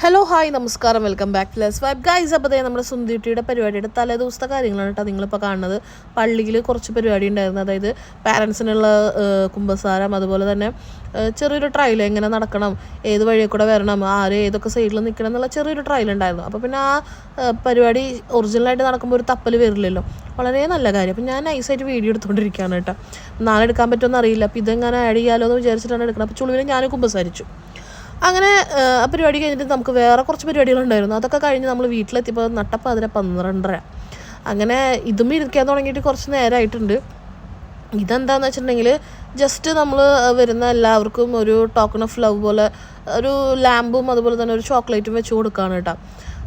Hello hi നമസ്കാരം. Welcome back to less vibe guys അപ്പോൾ ദേ നമ്മുടെ സുന്ദരിയുടെ പരിപാടിയുടെ തലേ ദിവസത്തെ കാര്യങ്ങളാണ് കേട്ടോ നിങ്ങളിപ്പോൾ കാണുന്നത്. പള്ളിയിൽ കുറച്ച് പരിപാടി ഉണ്ടായിരുന്നു. അതായത് പാരൻസിനുള്ള കുമ്പസാരം അതുപോലെ തന്നെ ചെറിയൊരു ട്രയൽ എങ്ങനെ നടക്കണം ഏത് വഴിയെ കൂടെ വരണം ആര് ഏതൊക്കെ സൈഡിൽ നിൽക്കണം എന്നുള്ള ചെറിയൊരു ട്രയൽ ഉണ്ടായിരുന്നു. അപ്പോൾ പിന്നെ ആ പരിപാടി ഒറിജിനലായിട്ട് നടക്കുമ്പോൾ ഒരു തപ്പൽ വരില്ലല്ലോ. വളരെ നല്ല കാര്യം. അപ്പം ഞാൻ നൈസായിട്ട് വീഡിയോ എടുത്തുകൊണ്ടിരിക്കുകയാണ് കേട്ടോ. നാളെ എടുക്കാൻ പറ്റുമെന്ന് അറിയില്ല. അപ്പോൾ ഇതെങ്ങനെ ആഡ് ചെയ്യാമല്ലോ എന്ന് വിചാരിച്ചിട്ടാണ് എടുക്കുന്നത് അപ്പോൾ ചുളിവിനെ ഞാൻ കുമ്പസാരിച്ചു. അങ്ങനെ ആ, പരിപാടി കഴിഞ്ഞിട്ട് നമുക്ക് വേറെ കുറച്ച് പരിപാടികളുണ്ടായിരുന്നു. അതൊക്കെ കഴിഞ്ഞ് നമ്മൾ വീട്ടിലെത്തിയപ്പോൾ നട്ടപ്പാതിര പന്ത്രണ്ടര. അങ്ങനെ ഇതും ഇരിക്കാൻ തുടങ്ങിയിട്ട് കുറച്ച് നേരമായിട്ടുണ്ട് ഇതെന്താന്ന് വെച്ചിട്ടുണ്ടെങ്കിൽ ജസ്റ്റ് നമ്മൾ വരുന്ന എല്ലാവർക്കും ഒരു ടോക്കൺ ഓഫ് ലവ് പോലെ ഒരു ലാമ്പും അതുപോലെ തന്നെ ഒരു ചോക്ലേറ്റും വെച്ച് കൊടുക്കുകയാണ് കേട്ടോ.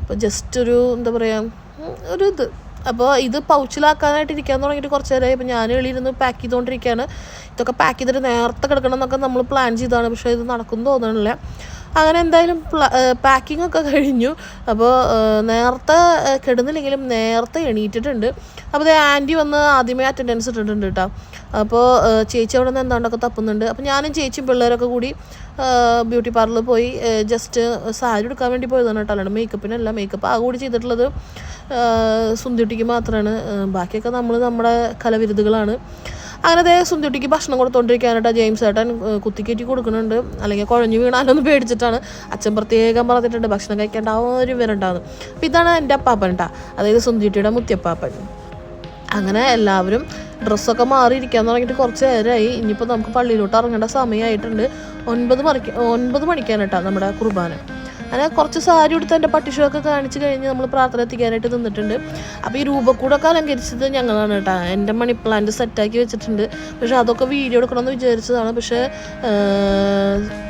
അപ്പോൾ ജസ്റ്റ് ഒരു എന്താ പറയുക ഒരു ഇത്. അപ്പോൾ ഇത് പൗച്ചിലാക്കാനായിട്ട് ഇരിക്കാൻ തുടങ്ങിയിട്ട് കുറച്ച് നേരമായി. അപ്പോൾ ഞാൻ എളിയിരുന്ന് പാക്ക് ചെയ്തുകൊണ്ടിരിക്കുകയാണ് ഇതൊക്കെ പാക്ക് ചെയ്തിട്ട് നേരത്തെ കിടക്കണം എന്നൊക്കെ നമ്മൾ പ്ലാൻ ചെയ്തതാണ്. പക്ഷേ ഇത് നടക്കും തോന്നണില്ല. അങ്ങനെ എന്തായാലും പാക്കിംഗ് ഒക്കെ കഴിഞ്ഞു. അപ്പോൾ നേരത്തെ കിടന്നില്ലെങ്കിലും നേരത്തെ എണീറ്റിട്ടുണ്ട്. അപ്പോൾ ഇത് ആന്റി വന്ന് ആദ്യമേ അറ്റൻഡൻസ് ഇട്ടിട്ടുണ്ട് കേട്ടോ അപ്പോൾ ചേച്ചി അവിടെ നിന്ന് എന്താണ്ടൊക്കെ തപ്പുന്നുണ്ട്. അപ്പോൾ ഞാനും ചേച്ചിയും പിള്ളേരൊക്കെ കൂടി ബ്യൂട്ടി പാർലറിൽ പോയി ജസ്റ്റ് സാരി എടുക്കാൻ വേണ്ടി പോയതാണ് കേട്ടോ അല്ലാണ്ട് മേക്കപ്പിനല്ല മേക്കപ്പ് ആ കൂടി ചെയ്തിട്ടുള്ളത് സുന്ദുട്ടിക്ക് മാത്രമാണ് ബാക്കിയൊക്കെ നമ്മൾ നമ്മുടെ കലവിരുതുകളാണ് അങ്ങനെ അതേ സുന്ദുട്ടിക്ക് ഭക്ഷണം കൊടുത്തോണ്ടിരിക്കാനായിട്ട് ജെയിംസ് ഏട്ടൻ കുത്തിക്കേറ്റി കൊടുക്കുന്നുണ്ട്. അല്ലെങ്കിൽ കുഴഞ്ഞു വീണാലൊന്ന് പേടിച്ചിട്ടാണ് അച്ഛൻ പ്രത്യേകം പറഞ്ഞിട്ടുണ്ട് ഭക്ഷണം കഴിക്കേണ്ട ആ ഒരു വരണ്ടാന്ന്. അപ്പം ഇതാണ് എന്റെ അപ്പാപ്പൻ കേട്ടോ അതായത് സുന്ദുട്ടിയുടെ മുത്തിയപ്പാപ്പൻ. അങ്ങനെ എല്ലാവരും ഡ്രസ്സൊക്കെ മാറിയിരിക്കാൻ തുടങ്ങിയിട്ട് കുറച്ച് നേരമായി. ഇനിയിപ്പോൾ നമുക്ക് പള്ളിയിലോട്ട് ഇറങ്ങേണ്ട സമയമായിട്ടുണ്ട്. ഒൻപത് മണിക്ക് ഒൻപത് മണിക്കാണ് നമ്മുടെ കുർബാന. അങ്ങനെ കുറച്ച് സാരി എടുത്ത് എന്റെ പട്ടിഷൊക്കെ കാണിച്ച് കഴിഞ്ഞ് നമ്മൾ പ്രാർത്ഥന എത്തിക്കാനായിട്ട് നിന്നിട്ടുണ്ട്. അപ്പോൾ ഈ രൂപക്കൂടൊക്കെ അലങ്കരിച്ചത് ഞങ്ങളാണ് കേട്ടോ. എന്റെ മണി പ്ലാന്റ് സെറ്റാക്കി വെച്ചിട്ടുണ്ട്. പക്ഷെ അതൊക്കെ വീഡിയോ എടുക്കണമെന്ന് വിചാരിച്ചതാണ്. പക്ഷേ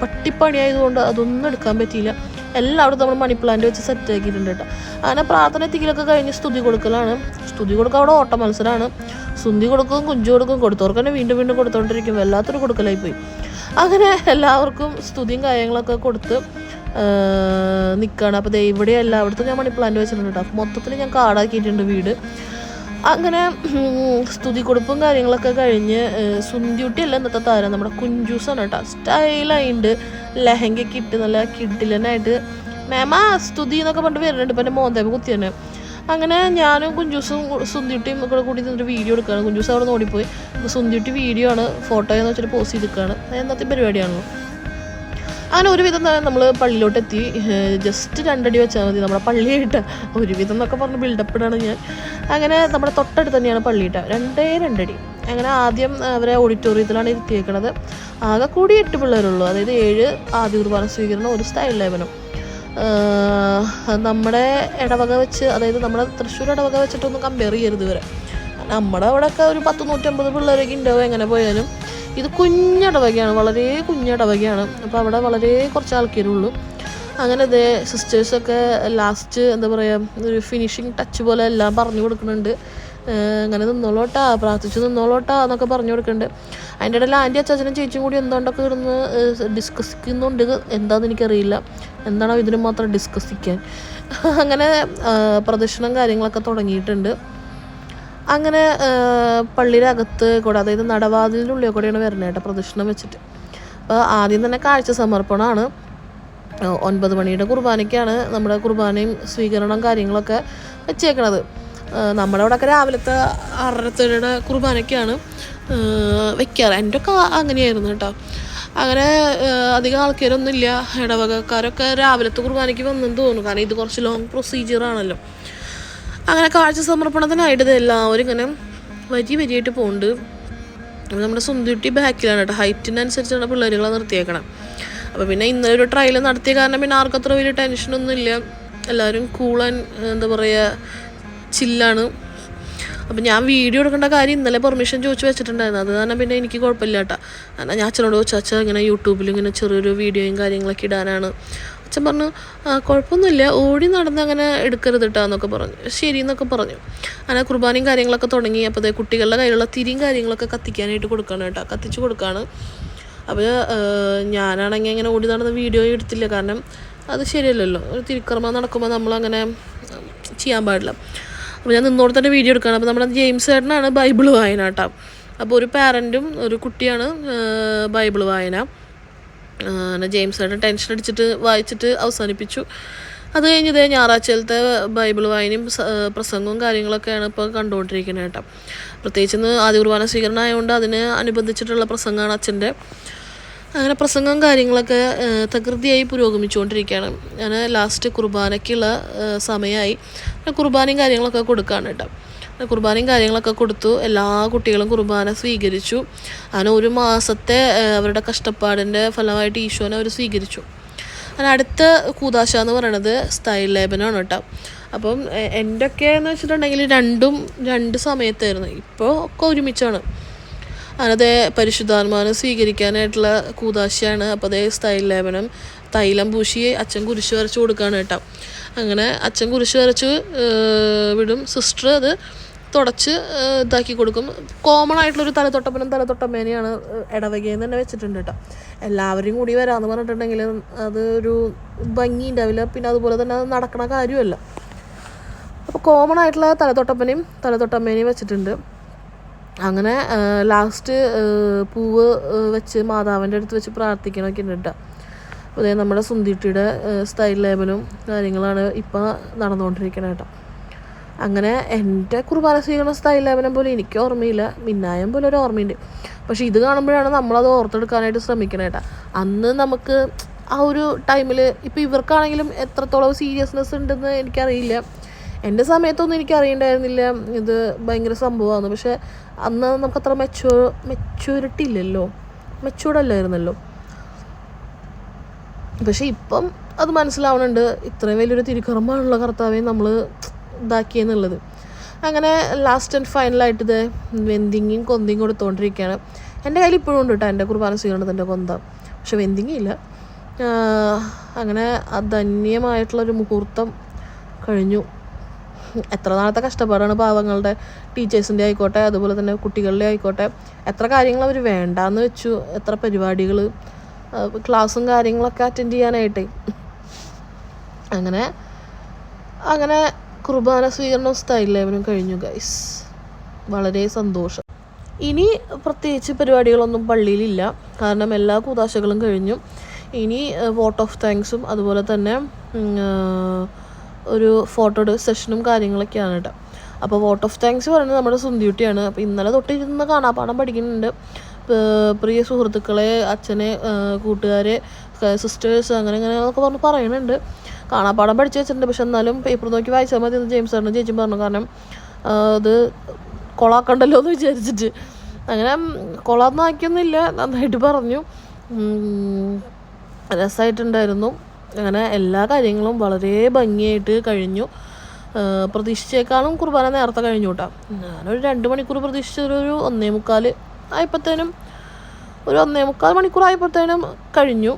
പട്ടിപ്പണിയായതുകൊണ്ട് അതൊന്നും എടുക്കാൻ പറ്റിയില്ല. എല്ലായിടത്തും നമ്മൾ മണി പ്ലാന്റ് വെച്ച് സെറ്റ് ആക്കിയിട്ടുണ്ട് കേട്ടോ. അങ്ങനെ പ്രാർത്ഥന എത്തിക്കലൊക്കെ കഴിഞ്ഞ് സ്തുതി കൊടുക്കലാണ്. സ്തുതി കൊടുക്കുക അവിടെ ഓട്ട മത്സരമാണ് സ്തുതി കൊടുക്കും കുഞ്ചു കൊടുക്കും കൊടുത്തവർക്ക് തന്നെ വീണ്ടും വീണ്ടും കൊടുത്തോണ്ടിരിക്കും. വല്ലാത്തൊരു കൊടുക്കലായി പോയി അങ്ങനെ എല്ലാവർക്കും സ്തുതിയും കാര്യങ്ങളൊക്കെ കൊടുത്ത് നിൽക്കുകയാണ് അപ്പോൾ ഇവിടെ എല്ലായിടത്തും ഞാൻ മണി പ്ലാന്റ് വെച്ചിട്ടുണ്ട് അപ്പോൾ മൊത്തത്തിൽ ഞാൻ കാടാക്കിയിട്ടുണ്ട് വീട്. അങ്ങനെ സ്തുതി കൊടുപ്പും കാര്യങ്ങളൊക്കെ കഴിഞ്ഞ് സുന്ധ്യുട്ടി അല്ല ഇന്നത്തെ താരം. നമ്മുടെ കുഞ്ചൂസാണ് കേട്ടോ സ്റ്റൈലായിട്ടുണ്ട് ലെഹങ്കയൊക്കെ ഇട്ട് നല്ല കിഡിലനായിട്ട് മേമ സ്തുതി എന്നൊക്കെ പറഞ്ഞിട്ട് വരുന്നുണ്ട്. ഇപ്പം എന്റെ മോന്തേമ കുത്തി തന്നെ അങ്ങനെ ഞാനും കുഞ്ചൂസും സുന്ധ്യുട്ടിയും കൂടെ കൂടി നിന്നിട്ട് വീഡിയോ എടുക്കുകയാണ് കുഞ്ചൂസ് അവിടെ നിന്ന് ഓടിപ്പോയി. അപ്പോൾ സുന്ധ്യുട്ടി വീഡിയോ ആണ് ഫോട്ടോ എന്ന് വെച്ചിട്ട് പോസ്റ്റ് ചെയ്തിരിക്കുകയാണ് എന്നത്തെ പരിപാടിയാണല്ലോ. അങ്ങനെ ഒരുവിധം നമ്മൾ പള്ളിയിലോട്ട് എത്തി ജസ്റ്റ് രണ്ടടി വെച്ചാൽ മതി. നമ്മുടെ പള്ളിയായിട്ട് ഒരുവിധം എന്നൊക്കെ പറഞ്ഞ് ബിൽഡപ്പ് ഇടാണ് ഞാൻ. അങ്ങനെ നമ്മുടെ തൊട്ടടുത്ത് തന്നെയാണ് പള്ളിയിട്ട. രണ്ടേ രണ്ടടി. അങ്ങനെ ആദ്യം അവരെ ഓഡിറ്റോറിയത്തിലാണ് ഇരുത്തിയേക്കണത്. ആകെ കൂടി എട്ട് പിള്ളേരുള്ളൂ. അതായത് ഏഴ് ആദ്യ കുർബാന സ്വീകരണം ഒരു സ്റ്റൈൽ ലേവനം നമ്മുടെ ഇടവക വെച്ച് അതായത് നമ്മുടെ തൃശ്ശൂർ ഇടവക വെച്ചിട്ടൊന്നും കമ്പയർ ചെയ്യരുത് ഇവരെ. നമ്മുടെ അവിടെയൊക്കെ ഒരു പത്ത് നൂറ്റമ്പത് പിള്ളേരൊക്കെ ഉണ്ടാവും എങ്ങനെ പോയാലും. ഇത് കുഞ്ഞടവകയാണ് വളരെ കുഞ്ഞടവകയാണ്. അപ്പോൾ അവിടെ വളരെ കുറച്ച് ആൾക്കാരുള്ളൂ അങ്ങനെ ഇതേ സിസ്റ്റേഴ്സൊക്കെ ലാസ്റ്റ് എന്താ പറയുക ഒരു ഫിനിഷിങ് ടച്ച് പോലെ എല്ലാം പറഞ്ഞു കൊടുക്കുന്നുണ്ട്. അങ്ങനെ നിന്നോളോട്ടാ പ്രാർത്ഥിച്ച് നിന്നോളോട്ടാ എന്നൊക്കെ പറഞ്ഞു കൊടുക്കുന്നുണ്ട്. അതിന്റെ ഇടയിൽ ആന്റി അച്ചാച്ചനും ചേച്ചിയും കൂടി എന്തുകൊണ്ടൊക്കെ ഇരുന്ന് ഡിസ്കസിക്കുന്നുണ്ട് എന്താണെന്ന് എനിക്കറിയില്ല. എന്താണോ ഇതിന് മാത്രം ഡിസ്കസ് ഡിസ്കസിക്കാൻ അങ്ങനെ പ്രദർശനം കാര്യങ്ങളൊക്കെ തുടങ്ങിയിട്ടുണ്ട്. അങ്ങനെ പള്ളിയുടെ അകത്ത് കൂടെ അതായത് നടവാതിലിന്റെ ഉള്ളിൽ കൂടെയാണ് വരുന്നത് കേട്ടോ പ്രദക്ഷിണം വെച്ചിട്ട്. അപ്പോൾ ആദ്യം തന്നെ കാഴ്ച സമർപ്പണമാണ്. ഒൻപത് മണിയുടെ കുർബാനയ്ക്കാണ് നമ്മുടെ കുർബാനയും സ്വീകരണം കാര്യങ്ങളൊക്കെ വെച്ചേക്കണത്. നമ്മുടെ അവിടെയൊക്കെ രാവിലത്തെ ആറരത്തേടെ കുർബാനയ്ക്കാണ് വെക്കാറ്. എന്റെ ഒക്കെ അങ്ങനെയായിരുന്നു കേട്ടോ. അങ്ങനെ അധികം ആൾക്കാരൊന്നുമില്ല. ഇടവകക്കാരൊക്കെ രാവിലത്തെ കുർബാനയ്ക്ക് വന്നെന്ന് തോന്നുന്നു. കാരണം ഇത് കുറച്ച് ലോങ് പ്രൊസീജിയർ ആണല്ലോ. അങ്ങനെ കാഴ്ച സമർപ്പണത്തിനായിട്ട് എല്ലാവരും ഇങ്ങനെ വരി വരിയായിട്ട് പോകുന്നുണ്ട് അപ്പോൾ നമ്മുടെ സുന്ദുട്ടി ബാക്കിലാണ് കേട്ടോ. ഹൈറ്റിനനുസരിച്ചാണ് പിള്ളേരുകളെ നിർത്തിയേക്കണം. അപ്പോൾ പിന്നെ ഇന്നലെ ഒരു ട്രയൽ നടത്തിയ കാരണം പിന്നെ ആർക്കും അത്ര വലിയ ടെൻഷനൊന്നും ഇല്ല. എല്ലാവരും കൂളാൻ എന്താ പറയുക ചില്ലാണ് അപ്പം ഞാൻ വീഡിയോ എടുക്കേണ്ട കാര്യം ഇന്നലെ പെർമിഷൻ ചോദിച്ചു വെച്ചിട്ടുണ്ടായിരുന്നു. അത് കാരണം പിന്നെ എനിക്ക് കുഴപ്പമില്ല കേട്ടോ. കാരണം ഞാൻ അച്ഛനോട് ചോദിച്ചു അച്ഛൻ ഇങ്ങനെ യൂട്യൂബിൽ ഇങ്ങനെ ചെറിയൊരു വീഡിയോയും കാര്യങ്ങളൊക്കെ ഇടാനാണ്. അച്ഛൻ പറഞ്ഞു കുഴപ്പമൊന്നുമില്ല ഓടി നടന്ന് അങ്ങനെ എടുക്കരുത് കേട്ടോ എന്നൊക്കെ പറഞ്ഞു. ശരി എന്നൊക്കെ പറഞ്ഞു. അങ്ങനെ കുർബാനയും കാര്യങ്ങളൊക്കെ തുടങ്ങി. അപ്പോൾ അതേ കുട്ടികളുടെ കയ്യിലുള്ള തിരിയും കാര്യങ്ങളൊക്കെ കത്തിക്കാനായിട്ട് കൊടുക്കണം കേട്ടോ. കത്തിച്ച് കൊടുക്കുകയാണ് അപ്പോൾ ഞാനാണെങ്കിൽ അങ്ങനെ ഓടി നടന്ന് വീഡിയോ എടുത്തില്ല. കാരണം അത് ശരിയല്ലല്ലോ. ഒരു തിരുക്കർമ്മ നടക്കുമ്പോൾ നമ്മളങ്ങനെ ചെയ്യാൻ പാടില്ല. അപ്പോൾ ഞാൻ നിന്നോട് തന്നെ വീഡിയോ എടുക്കുകയാണ് അപ്പോൾ നമ്മുടെ ജെയിംസ് ചേട്ടനാണ് ബൈബിൾ വായന കേട്ടോ അപ്പോൾ ഒരു പാരന്റും ഒരു കുട്ടിയാണ് ബൈബിൾ വായന. അങ്ങനെ ജെയിംസ് ഏട്ടൻ ടെൻഷൻ അടിച്ചിട്ട് വായിച്ചിട്ട് അവസാനിപ്പിച്ചു. അത് കഴിഞ്ഞ് ഇതേ ഞായറാഴ്ചയിലത്തെ ബൈബിൾ വായനയും പ്രസംഗവും കാര്യങ്ങളൊക്കെയാണ് ഇപ്പോൾ കണ്ടുകൊണ്ടിരിക്കുന്നത് കേട്ടോ. പ്രത്യേകിച്ച് ഇന്ന് ആദ്യ കുർബാന സ്വീകരണം ആയതുകൊണ്ട് അതിന് അനുബന്ധിച്ചിട്ടുള്ള പ്രസംഗമാണ് അച്ഛന്റെ. അങ്ങനെ പ്രസംഗം കാര്യങ്ങളൊക്കെ തകൃതിയായി പുരോഗമിച്ചുകൊണ്ടിരിക്കുകയാണ്. ഞാൻ ലാസ്റ്റ് കുർബാനയ്ക്കുള്ള സമയമായി. കുർബാനയും കാര്യങ്ങളൊക്കെ കൊടുക്കുകയാണ് കേട്ടോ. കുർബാനയും കാര്യങ്ങളൊക്കെ കൊടുത്തു. എല്ലാ കുട്ടികളും കുർബാന സ്വീകരിച്ചു. അങ്ങനെ ഒരു മാസത്തെ അവരുടെ കഷ്ടപ്പാടിന്റെ ഫലമായിട്ട് ഈശോനെ അവർ സ്വീകരിച്ചു. അങ്ങനെ അടുത്ത കൂതാശ എന്ന് പറയണത് സ്റ്റൈൽ ലേപനമാണ് കേട്ടോ. അപ്പം എ- എന്റെ ഒക്കെ എന്ന് വെച്ചിട്ടുണ്ടെങ്കിൽ രണ്ടും രണ്ട് സമയത്തായിരുന്നു. ഇപ്പോൾ ഒക്കെ ഒരുമിച്ചാണ്. അതേ പരിശുദ്ധാത്മാവിനെ സ്വീകരിക്കാനായിട്ടുള്ള കൂതാശയാണ്. അപ്പോൾ അതേ സ്റ്റൈൽ ലേപനം. തൈലം പൂശി അച്ഛൻ കുരിശ് വരച്ച് കൊടുക്കുകയാണ് കേട്ടോ. അങ്ങനെ അച്ഛൻ കുരിശ് വരച്ച് വിടും. സിസ്റ്റർ അത് തുടച്ച് ഇതാക്കി കൊടുക്കും. കോമൺ ആയിട്ടുള്ളൊരു തലതൊട്ടപ്പനും തലതൊട്ടമ്മേനെയാണ് ഇടവകയെന്ന് തന്നെ വെച്ചിട്ടുണ്ട് കേട്ടോ. എല്ലാവരും കൂടി വരാമെന്ന് പറഞ്ഞിട്ടുണ്ടെങ്കിൽ അത് ഒരു ഭംഗി ഉണ്ടാവില്ല. പിന്നെ അതുപോലെ തന്നെ അത് നടക്കണ കാര്യമല്ല. അപ്പോൾ കോമൺ ആയിട്ടുള്ള തലതൊട്ടപ്പനെയും തലതൊട്ടമ്മേനെയും വെച്ചിട്ടുണ്ട്. അങ്ങനെ ലാസ്റ്റ് പൂവ് വെച്ച് മാതാവിന്റെ അടുത്ത് വെച്ച് പ്രാർത്ഥിക്കണമൊക്കെ ഉണ്ട് കേട്ടോ. അപ്പോൾ നമ്മുടെ സുന്ദിട്ടിയുടെ സ്റ്റൈൽ ലേബലും കാര്യങ്ങളാണ് ഇപ്പോൾ നടന്നുകൊണ്ടിരിക്കുന്നത് കേട്ടോ. അങ്ങനെ എന്റെ കുർബാന സ്വീകരണ സ്ഥായി ലേബനം പോലെ എനിക്ക് ഓർമ്മയില്ല. മിന്നായം പോലെ ഒരു ഓർമ്മയുണ്ട്. പക്ഷെ ഇത് കാണുമ്പോഴാണ് നമ്മളത് ഓർത്തെടുക്കാനായിട്ട് ശ്രമിക്കണേ കേട്ടോ. അന്ന് നമുക്ക് ആ ഒരു ടൈമിൽ ഇപ്പോൾ ഇവർക്കാണെങ്കിലും എത്രത്തോളം സീരിയസ്നെസ് ഉണ്ടെന്ന് എനിക്കറിയില്ല. എന്റെ സമയത്തൊന്നും എനിക്ക് അറിയണ്ടായിരുന്നില്ല ഇത് ഭയങ്കര സംഭവമാണ് പക്ഷെ അന്ന് നമുക്ക് അത്ര മെച്ചൂർ മെച്യൂരിറ്റി ഇല്ലല്ലോ. മെച്ചൂർഡ് അല്ലായിരുന്നല്ലോ. പക്ഷെ ഇപ്പം അത് മനസ്സിലാവണുണ്ട്. ഇത്രയും വലിയൊരു തിരുക്കർമ്മമാണുള്ള കർത്താവെ നമ്മൾ ഇതാക്കിയെന്നുള്ളത് അങ്ങനെ ലാസ്റ്റ് ആൻഡ് ഫൈനലായിട്ട് ഇത് വെന്തിങ്ങയും കൊന്തിയും കൊടുത്തുകൊണ്ടിരിക്കുകയാണ് എന്റെ കയ്യിൽ ഇപ്പോഴും ഉണ്ട് കേട്ടോ എന്റെ കുർബാന സ്വീകരണത്തിന്റെ കൊന്ത. പക്ഷെ വെന്തിങ്ങ ഇല്ല. ആഹ് അങ്ങനെ ധന്യമായിട്ടുള്ളൊരു മുഹൂർത്തം കഴിഞ്ഞു. എത്ര നാളത്തെ കഷ്ടപ്പാടാണ് പാവങ്ങളുടെ ടീച്ചേഴ്സിന്റെ ആയിക്കോട്ടെ അതുപോലെ തന്നെ കുട്ടികളുടെ ആയിക്കോട്ടെ. എത്ര കാര്യങ്ങൾ അവർ വേണ്ടാന്ന് വെച്ചു. എത്ര പരിപാടികൾ ക്ലാസ്സും കാര്യങ്ങളൊക്കെ അറ്റൻഡ് ചെയ്യാനായിട്ടേ. അങ്ങനെ അങ്ങനെ കുർബാന സ്വീകരണം സ്റ്റൈൽ കഴിഞ്ഞു ഗൈസ് വളരെ സന്തോഷം. ഇനി പ്രത്യേകിച്ച് പരിപാടികളൊന്നും പള്ളിയിലില്ല. കാരണം എല്ലാ കൂതാശകളും കഴിഞ്ഞു. ഇനി വോട്ട് ഓഫ് താങ്ക്സും അതുപോലെ തന്നെ ഒരു ഫോട്ടോ സെഷനും കാര്യങ്ങളൊക്കെയാണ് കേട്ടോ അപ്പോൾ വോട്ട് ഓഫ് താങ്ക്സ് പറയുന്നത് നമ്മുടെ സുന്ദിയുട്ടിയാണ് അപ്പോൾ ഇന്നലെ തൊട്ട് ഇരുന്ന് കാണാപ്പാടം പഠിക്കുന്നുണ്ട് പ്രിയ സുഹൃത്തുക്കളെ അച്ഛനെ കൂട്ടുകാരെ സിസ്റ്റേഴ്സ് അങ്ങനെ അങ്ങനെ എന്നൊക്കെ പറഞ്ഞ് പറയുന്നുണ്ട്. കാണാപ്പാടം പഠിച്ച് വെച്ചിട്ടുണ്ട്. പക്ഷെ എന്നാലും പേപ്പർ നോക്കി വായിച്ചാൽ മതി എന്ന് ജെയിംസ് സാറിന് ചേച്ചി പറഞ്ഞു. കാരണം അത് കൊളാക്കണ്ടല്ലോ എന്ന് വിചാരിച്ചിട്ട്. അങ്ങനെ കൊളാന്ന് ആക്കിയൊന്നുമില്ല. നന്നായിട്ട് പറഞ്ഞു. രസമായിട്ടുണ്ടായിരുന്നു. അങ്ങനെ എല്ലാ കാര്യങ്ങളും വളരെ ഭംഗിയായിട്ട് കഴിഞ്ഞു. പ്രതീക്ഷിച്ചേക്കാളും കുർബാന നേരത്തെ കഴിഞ്ഞു കേട്ടോ. ഞാനൊരു രണ്ട് മണിക്കൂർ പ്രതീക്ഷിച്ചൊരു ഒന്നേ മുക്കാൽ ആയപ്പോഴത്തേനും ഒരു ഒന്നേ മുക്കാൽ മണിക്കൂർ ആയപ്പോഴത്തേനും കഴിഞ്ഞു.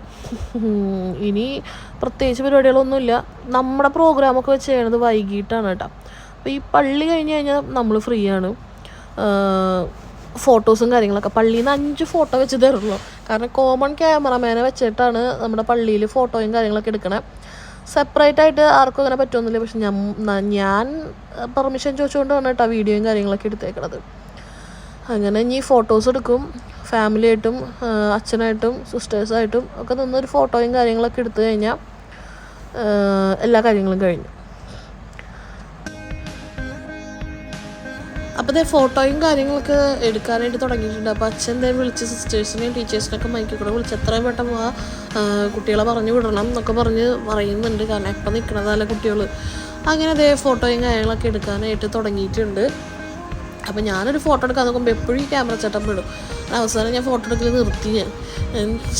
ഇനി പ്രത്യേകിച്ച് പരിപാടികളൊന്നുമില്ല. നമ്മുടെ പ്രോഗ്രാമൊക്കെ വെച്ച് ചെയ്യണത് വൈകിട്ടാണ് കേട്ടോ. അപ്പോൾ ഈ പള്ളി കഴിഞ്ഞ് കഴിഞ്ഞാൽ നമ്മൾ ഫ്രീ ആണ്. ഫോട്ടോസും കാര്യങ്ങളൊക്കെ. പള്ളിയിൽ നിന്ന് അഞ്ച് ഫോട്ടോ വെച്ച് തരുള്ളൂ. കാരണം കോമൺ ക്യാമറമാനെ വെച്ചിട്ടാണ് നമ്മുടെ പള്ളിയിൽ ഫോട്ടോയും കാര്യങ്ങളൊക്കെ എടുക്കണേ. സെപ്പറേറ്റ് ആയിട്ട് ആർക്കും അങ്ങനെ പറ്റുമെന്നില്ല പക്ഷെ ഞാൻ ഞാൻ പെർമിഷൻ ചോദിച്ചുകൊണ്ടാണ് കേട്ടോ വീഡിയോയും കാര്യങ്ങളൊക്കെ എടുത്തേക്കണത്. അങ്ങനെ ഇനി ഫോട്ടോസ് എടുക്കും. ഫാമിലിയായിട്ടും അച്ഛനായിട്ടും സിസ്റ്റേഴ്സായിട്ടും ഒക്കെ നിന്നൊരു ഫോട്ടോയും കാര്യങ്ങളൊക്കെ എടുത്തു കഴിഞ്ഞാൽ എല്ലാ കാര്യങ്ങളും കഴിഞ്ഞു. അപ്പോൾ ഇതേ ഫോട്ടോയും കാര്യങ്ങളൊക്കെ എടുക്കാനായിട്ട് തുടങ്ങിയിട്ടുണ്ട്. അപ്പോൾ അച്ഛൻ ദേ വിളിച്ച് സിസ്റ്റേഴ്സിനെയും ടീച്ചേഴ്സിനൊക്കെ മൈക്കിൽ കൂടെ വിളിച്ച് എത്രയും പെട്ടെന്ന് ആ, കുട്ടികളെ പറഞ്ഞു വിടണം എന്നൊക്കെ പറഞ്ഞ് പറയുന്നുണ്ട്. കാരണം എപ്പം നിൽക്കണതല്ല കുട്ടികൾ അങ്ങനെ അതേ ഫോട്ടോയും കാര്യങ്ങളൊക്കെ എടുക്കാനായിട്ട് തുടങ്ങിയിട്ടുണ്ട്. അപ്പോൾ ഞാനൊരു ഫോട്ടോ എടുക്കാൻ നോക്കുമ്പോൾ എപ്പോഴും ഈ ക്യാമറ ചേട്ടൻ വിടും. അവസാനം ഞാൻ ഫോട്ടോ എടുക്കൽ നിർത്തി ഞാൻ.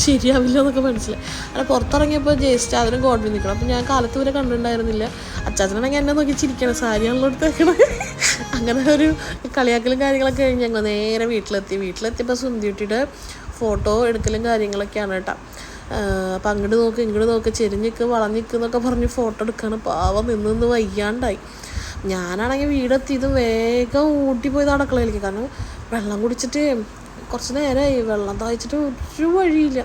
ശരിയാവില്ല എന്നൊക്കെ മനസ്സിലായി. അല്ല പുറത്തിറങ്ങിയപ്പോൾ ജസ്റ്റ് അതിനും ഗോഡ്വി നിൽക്കണം. അപ്പോൾ ഞാൻ കാലത്ത് വരെ കണ്ടിട്ടുണ്ടായിരുന്നില്ല. അച്ചാച്ചനാണെങ്കിൽ എന്നെ നോക്കി ചിരിക്കണം. സാരിയാണല്ലോ എടുത്തേക്കണം അങ്ങനെ ഒരു കളിയാക്കലും കാര്യങ്ങളൊക്കെ കഴിഞ്ഞ് ഞങ്ങൾ നേരെ വീട്ടിലെത്തി. വീട്ടിലെത്തിയപ്പോൾ സുന്ദിയുട്ടിയുടെ ഫോട്ടോ എടുക്കലും കാര്യങ്ങളൊക്കെയാണ് കേട്ടോ. അപ്പം അങ്ങോട്ട് നോക്ക് ഇങ്ങോട്ട് നോക്ക് ചെരിഞ്ഞിക്ക് വളഞ്ഞിക്ക് എന്നൊക്കെ പറഞ്ഞ് ഫോട്ടോ എടുക്കാണ്. പാവം നിന്ന് നിന്ന് വയ്യാണ്ടായി. ഞാനാണെങ്കിൽ വീടെത്തിയത് വേഗം ഊട്ടി പോയി നടക്കളയിലേക്ക് കാരണം വെള്ളം കുടിച്ചിട്ട് കുറച്ച് നേരമായി വെള്ളം താഴ്ച്ചിട്ട് ഒരു വഴിയില്ല.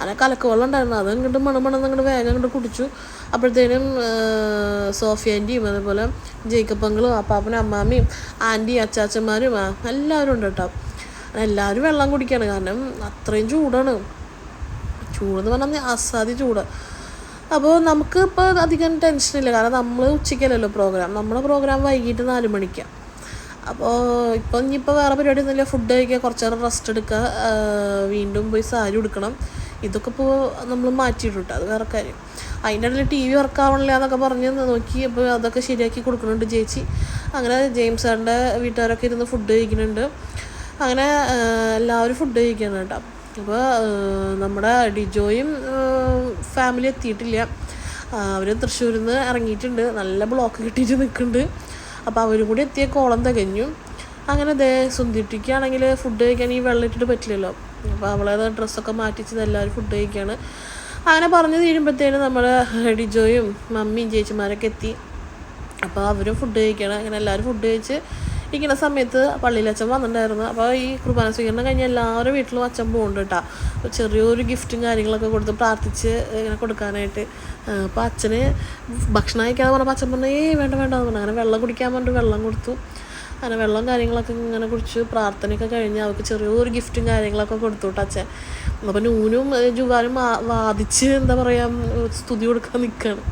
അങ്ങനെ കലക്ക് വെള്ളം ഉണ്ടായിരുന്നു. അത് ഇങ്ങോട്ട് മണമണം അങ്ങോട്ട് വേഗം അങ്ങോട്ട് കുടിച്ചു. അപ്പോഴത്തേനും സോഫിയ ആന്റിയും അതേപോലെ ജേക്കബ് അങ്കിളും അപ്പാപ്പനും അമ്മാമ്മയും ആന്റിയും അച്ചാച്ചന്മാരും എല്ലാവരും ഉണ്ട് കേട്ടോ. എല്ലാവരും വെള്ളം കുടിക്കുകയാണ് കാരണം അത്രയും ചൂടാണ്. ചൂടെന്ന് പറഞ്ഞാൽ അസാധ്യ ചൂട്. അപ്പോൾ നമുക്ക് ഇപ്പോൾ അധികം ടെൻഷനില്ല. കാരണം നമ്മൾ ഉച്ചയ്ക്കല്ലല്ലോ പ്രോഗ്രാം. നമ്മുടെ പ്രോഗ്രാം വൈകിട്ട് നാല് മണിക്കാണ് അപ്പോൾ ഇപ്പോൾ ഇനിയിപ്പോൾ വേറെ പരിപാടി ഒന്നുമില്ല ഫുഡ് കഴിക്കുക കുറച്ച് നേരം റെസ്റ്റ് എടുക്കുക വീണ്ടും പോയി സാരി ഉടുക്കണം. ഇതൊക്കെ ഇപ്പോൾ നമ്മൾ മാറ്റിയിട്ടുണ്ട്. അത് വേറെ കാര്യം. അതിന്റെ ഇടയിൽ ടി വി വർക്കാവണില്ല എന്നൊക്കെ പറഞ്ഞ് നോക്കി അപ്പോൾ അതൊക്കെ ശരിയാക്കി കൊടുക്കുന്നുണ്ട് ചേച്ചി. അങ്ങനെ ജെയിംസ് സാറിന്റെ വീട്ടുകാരൊക്കെ ഇരുന്ന് ഫുഡ് കഴിക്കുന്നുണ്ട്. അങ്ങനെ എല്ലാവരും ഫുഡ് കഴിക്കണം കേട്ടോ. അപ്പോൾ നമ്മുടെ ഡിജോയും ഫാമിലി എത്തിയിട്ടില്ല. അവർ തൃശ്ശൂരിൽ നിന്ന് ഇറങ്ങിയിട്ടുണ്ട്. നല്ല ബ്ലോക്ക് കിട്ടിയിട്ട് നിൽക്കുന്നുണ്ട്. അപ്പോൾ അവരും കൂടി എത്തിയ കോളം തികഞ്ഞു. അങ്ങനെ ദേ സുന്ദിട്ടിക്കാണെങ്കിൽ ഫുഡ് കഴിക്കാൻ ഈ വെള്ളം ഇട്ടിട്ട് പറ്റില്ലല്ലോ അപ്പോൾ അവളെ ഡ്രസ്സൊക്കെ മാറ്റിച്ചത് എല്ലാവരും ഫുഡ് കഴിക്കുകയാണ് അങ്ങനെ പറഞ്ഞു തീരുമ്പോഴത്തേനും നമ്മുടെ ഡിജോയും മമ്മിയും ചേച്ചിമാരൊക്കെ എത്തി. അപ്പോൾ അവരും ഫുഡ് കഴിക്കണം. അങ്ങനെ എല്ലാവരും ഫുഡ് കഴിച്ച് ഇരിക്കുന്ന സമയത്ത് പള്ളിയിൽ അച്ഛൻ വന്നിട്ടുണ്ടായിരുന്നു. അപ്പോൾ ഈ കുർബാന സ്വീകരണം കഴിഞ്ഞ് എല്ലാവരും വീട്ടിലും അച്ഛൻ പോകുന്നുണ്ട് കേട്ടോ. ചെറിയൊരു ഗിഫ്റ്റും കാര്യങ്ങളൊക്കെ കൊടുത്ത് പ്രാർത്ഥിച്ച് ഇങ്ങനെ കൊടുക്കാനായിട്ട്. അപ്പോൾ അച്ഛന് ഭക്ഷണം കഴിക്കാതെ പറഞ്ഞപ്പോൾ അച്ഛൻ പറഞ്ഞു ഏയ് വേണ്ട വേണ്ട എന്ന് പറഞ്ഞു. അങ്ങനെ വെള്ളം കുടിക്കാൻ പറഞ്ഞിട്ട് വെള്ളം കൊടുത്തു. അങ്ങനെ വെള്ളം കാര്യങ്ങളൊക്കെ ഇങ്ങനെ കുടിച്ച് പ്രാർത്ഥനയൊക്കെ കഴിഞ്ഞ് അവർക്ക് ചെറിയൊരു ഗിഫ്റ്റും കാര്യങ്ങളൊക്കെ കൊടുത്തു അച്ഛൻ. അപ്പോൾ നൂനും ജുവാനും വാദിച്ച് എന്താ പറയുക സ്തുതി കൊടുക്കാൻ നിൽക്കുകയാണ്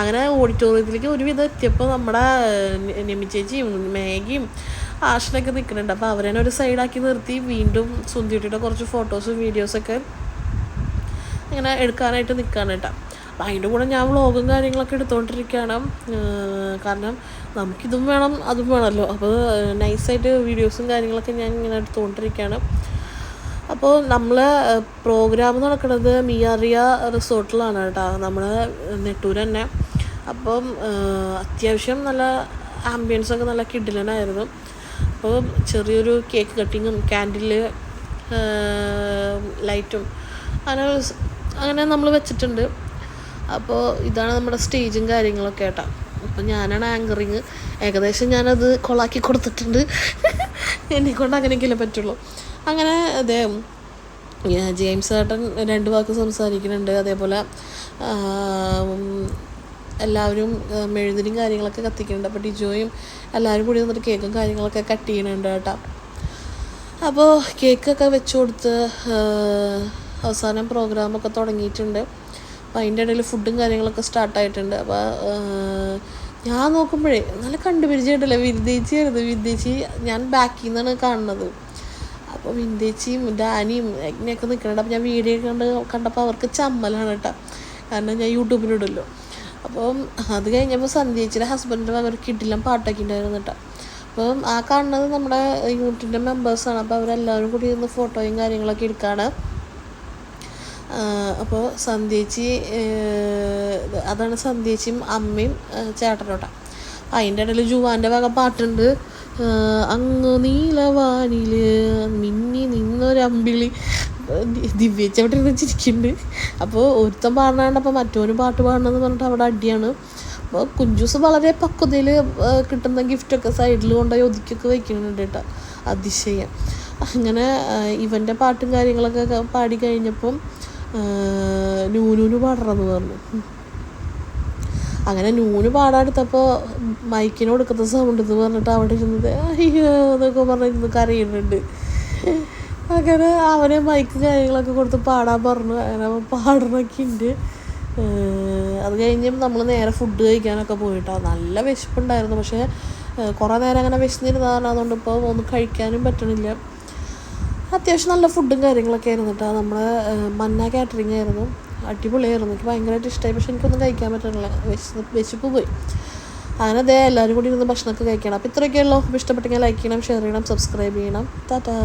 അങ്ങനെ ഓഡിറ്റോറിയത്തിലേക്ക് ഒരുവിധം എത്തിയപ്പോൾ നമ്മുടെ നിമി ചേച്ചിയും മേഗിയും ആഷനൊക്കെ നിൽക്കുന്നുണ്ട്. അപ്പോൾ അവരെന്നെ ഒരു സൈഡാക്കി നിർത്തി. വീണ്ടും സുന്ദിയുടെ കുറച്ച് ഫോട്ടോസും വീഡിയോസൊക്കെ ഇങ്ങനെ എടുക്കാനായിട്ട് നിൽക്കുകയാണ് കേട്ടോ. അപ്പം അതിന്റെ കൂടെ ഞാൻ വ്ളോഗും കാര്യങ്ങളൊക്കെ എടുത്തുകൊണ്ടിരിക്കുകയാണ് കാരണം നമുക്കിതും വേണം അതും വേണമല്ലോ. അപ്പോൾ നൈസായിട്ട് വീഡിയോസും കാര്യങ്ങളൊക്കെ ഞാൻ ഇങ്ങനെ എടുത്തുകൊണ്ടിരിക്കുകയാണ് അപ്പോൾ നമ്മൾ പ്രോഗ്രാം നടക്കുന്നത് മിയാറിയ റിസോർട്ടിലാണ് കേട്ടോ. നമ്മൾ നെട്ടൂർ തന്നെ അപ്പം അത്യാവശ്യം നല്ല ആംബിയൻസൊക്കെ നല്ല കിഡിലനായിരുന്നു അപ്പോൾ ചെറിയൊരു കേക്ക് കട്ടിങ്ങും ക്യാൻഡിൽ ലൈറ്റും അങ്ങനെ അങ്ങനെ നമ്മൾ വെച്ചിട്ടുണ്ട്. അപ്പോൾ ഇതാണ് നമ്മുടെ സ്റ്റേജും കാര്യങ്ങളൊക്കെ കേട്ടോ. അപ്പം ഞാനാണ് ആങ്കറിങ് ഏകദേശം ഞാനത് കൊളാക്കി കൊടുത്തിട്ടുണ്ട്. എന്നെക്കൊണ്ട് അങ്ങനെയൊക്കെയല്ലേ പറ്റുള്ളൂ. അങ്ങനെ അദ്ദേഹം ജെയിംസ് ഏട്ടൻ രണ്ട് വാക്ക് സംസാരിക്കുന്നുണ്ട്. അതേപോലെ എല്ലാവരും മെഴുതിനും കാര്യങ്ങളൊക്കെ കത്തിക്കുന്നുണ്ട്. അപ്പോൾ ഡിജോയും എല്ലാവരും കൂടി നിന്നിട്ട് കേക്കും കാര്യങ്ങളൊക്കെ കട്ട് ചെയ്യുന്നുണ്ട് കേട്ടോ. അപ്പോൾ കേക്കൊക്കെ വെച്ച് കൊടുത്ത് അവസാനം പ്രോഗ്രാമൊക്കെ തുടങ്ങിയിട്ടുണ്ട്. അപ്പോൾ അതിന്റെ ഇടയിൽ ഫുഡും കാര്യങ്ങളൊക്കെ സ്റ്റാർട്ടായിട്ടുണ്ട്. അപ്പോൾ ഞാൻ നോക്കുമ്പോഴേ നല്ല കണ്ടുപരിചയമുണ്ടല്ലോ വിദ്യേച്ചിയായിരുന്നു വിദ്യേച്ചി ഞാൻ ബാക്കിൽ നിന്നാണ് കാണുന്നത്. അപ്പോൾ വിന്ദേച്ചിയും ഡാനിയും എങ്ങനെയൊക്കെ നിൽക്കുന്നുണ്ട് അപ്പോൾ ഞാൻ വീഡിയോ കണ്ട് കണ്ടപ്പോൾ അവർക്ക് ചമ്മലാണ് കേട്ടോ കാരണം ഞാൻ യൂട്യൂബിലിടുമല്ലോ അപ്പം അത് കഴിഞ്ഞപ്പോൾ സന്ധ്യച്ചിന്റെ ഹസ്ബൻഡിന്റെ അവർ കിട്ടില്ല പാട്ടൊക്കെ ഉണ്ടായിരുന്നു കേട്ടോ അപ്പം ആ കാണുന്നത് നമ്മുടെ യൂണിറ്റിന്റെ മെമ്പേഴ്സാണ് അപ്പോൾ അവരെല്ലാവരും കൂടി ഇരുന്ന് ഫോട്ടോയും കാര്യങ്ങളൊക്കെ എടുക്കുകയാണ് അപ്പോൾ സന്ധ്യച്ചി അതാണ് സന്ധ്യച്ചിയും അമ്മയും ചേട്ടനോട്ടാ അതിന്റെ ഇടയിൽ ജുവാന്റെ വക പാട്ടുണ്ട്. അങ്ങ് നീലവാനിൽ മിന്നി നിന്നൊരമ്പിളി. ദിവ്യ അവിടെ ഇരുന്ന് ചിരിക്കുന്നുണ്ട്. അപ്പോൾ ഒരുത്തൻ പാടണപ്പോൾ മറ്റോനും പാട്ട് പാടണമെന്ന് പറഞ്ഞിട്ട് അവിടെ അടിയാണ്. അപ്പോൾ കുഞ്ചൂസ് വളരെ പക്വതയിൽ കിട്ടുന്ന ഗിഫ്റ്റൊക്കെ സൈഡിൽ കൊണ്ടുപോയി ഒതുക്കിയൊക്കെ വയ്ക്കുന്നുണ്ട് കേട്ടോ. അതിശയം. അങ്ങനെ ഇവന്റെ പാട്ടും കാര്യങ്ങളൊക്കെ പാടി കഴിഞ്ഞപ്പം നൂനൂന് പാടണമെന്ന് പറഞ്ഞു. അങ്ങനെ നൂന് പാടാടുത്തപ്പോൾ മൈക്കിന് കൊടുക്കുന്ന സൗണ്ട് എന്ന് പറഞ്ഞിട്ട് അവിടെ ഇരുന്നത് അയ്യോ എന്നൊക്കെ പറഞ്ഞിരുന്ന് കരയുന്നുണ്ട്. അങ്ങനെ അവനെ മൈക്ക് കാര്യങ്ങളൊക്കെ കൊടുത്ത് പാടാൻ പറഞ്ഞു. അങ്ങനെ അവൻ പാടണൊക്കെ ഉണ്ട് അത് കഴിഞ്ഞ് നമ്മൾ നേരെ ഫുഡ് കഴിക്കാനൊക്കെ പോയിട്ടാണ് നല്ല വിശപ്പുണ്ടായിരുന്നു. പക്ഷേ കുറേ നേരം അങ്ങനെ വിശന്നിരുന്നതാണ് അതുകൊണ്ട് ഇപ്പോൾ ഒന്നും കഴിക്കാനും പറ്റണില്ല. അത്യാവശ്യം നല്ല ഫുഡും കാര്യങ്ങളൊക്കെ ആയിരുന്നു കേട്ടോ നമ്മുടെ മന്ന കാറ്ററിംഗ് ആയിരുന്നു. അടിപൊളിയായിരുന്നു. എനിക്ക് ഭയങ്കരമായിട്ട് ഇഷ്ടമായി പക്ഷെ എനിക്കൊന്നും കഴിക്കാൻ പറ്റണില്ല വിശ വിശപ്പ് പോയി. അങ്ങനെ അതേ എല്ലാവരും കൂടി ഇരുന്ന് ഭക്ഷണമൊക്കെ കഴിക്കണം. അപ്പോൾ ഇത്രയൊക്കെയുള്ളൂ ഇഷ്ടപ്പെട്ടെങ്കിൽ ലൈക്ക് ചെയ്യണം ഷെയർ ചെയ്യണം സബ്സ്ക്രൈബ് ചെയ്യണം. ടാറ്റാ.